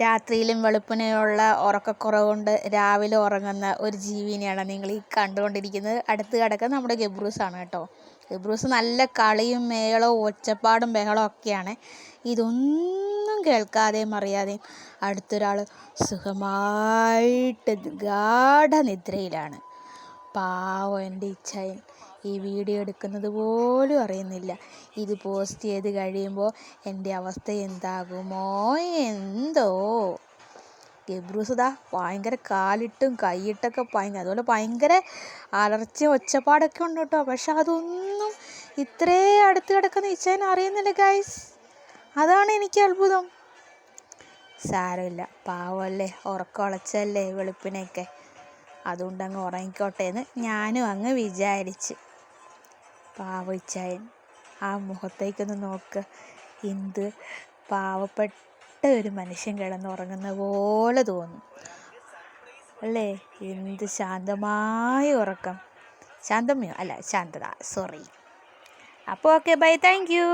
രാത്രിയിലും വെളുപ്പിനെയുള്ള ഉറക്കക്കുറവ് കൊണ്ട് രാവിലെ ഉറങ്ങുന്ന ഒരു ജീവിനെയാണ് നിങ്ങൾ ഈ കണ്ടുകൊണ്ടിരിക്കുന്നത്. അടുത്ത് കിടക്കുന്നത് നമ്മുടെ ഗബ്രൂസാണ് കേട്ടോ. ഗബ്രൂസ് നല്ല കളിയും മേളവും ഒച്ചപ്പാടും ബഹളവും ഒക്കെയാണ്. ഇതൊന്നും കേൾക്കാതെയും അറിയാതെയും അടുത്തൊരാൾ സുഖമായിട്ട് ഗാഠനിദ്രയിലാണ്. പാവം എന്റെ ഇച്ഛയൻ ഈ വീഡിയോ എടുക്കുന്നത് പോലും അറിയുന്നില്ല. ഇത് പോസ്റ്റ് ചെയ്ത് കഴിയുമ്പോൾ എന്റെ അവസ്ഥ എന്താകുമോ? എന്തോ? ഗബ്രൂസുദാ ഭയങ്കര കാലിട്ടും കൈയിട്ടൊക്കെ ഭയങ്കര അതുപോലെ ഭയങ്കര അലർച്ച ഒച്ചപ്പാടൊക്കെ ഉണ്ട് കേട്ടോ. പക്ഷെ അതൊന്നും ഇത്രേ അടുത്ത് കിടക്കുന്ന ഇച്ഛൻ അറിയുന്നില്ല ഗൈസ് അതാണ് എനിക്ക് അത്ഭുതം. സാരമില്ല. പാവമല്ലേ ഉറക്കമുളച്ചല്ലേ വെളുപ്പിനെയൊക്കെ? അതുകൊണ്ട് അങ്ങ് ഉറങ്ങിക്കോട്ടെ എന്ന് ഞാനും അങ്ങ് വിചാരിച്ച്. പാവച്ചായൻ ആ മുഖത്തേക്കൊന്ന് നോക്ക്. എന്ത് പാവപ്പെട്ട ഒരു മനുഷ്യൻ കിടന്നുറങ്ങുന്ന പോലെ തോന്നും. അല്ലേ? എന്ത് ശാന്തമായ ഉറക്കം. ശാന്തമയോ അല്ല ശാന്തത. സോറി അപ്പോൾ ഓക്കെ ബൈ താങ്ക് യു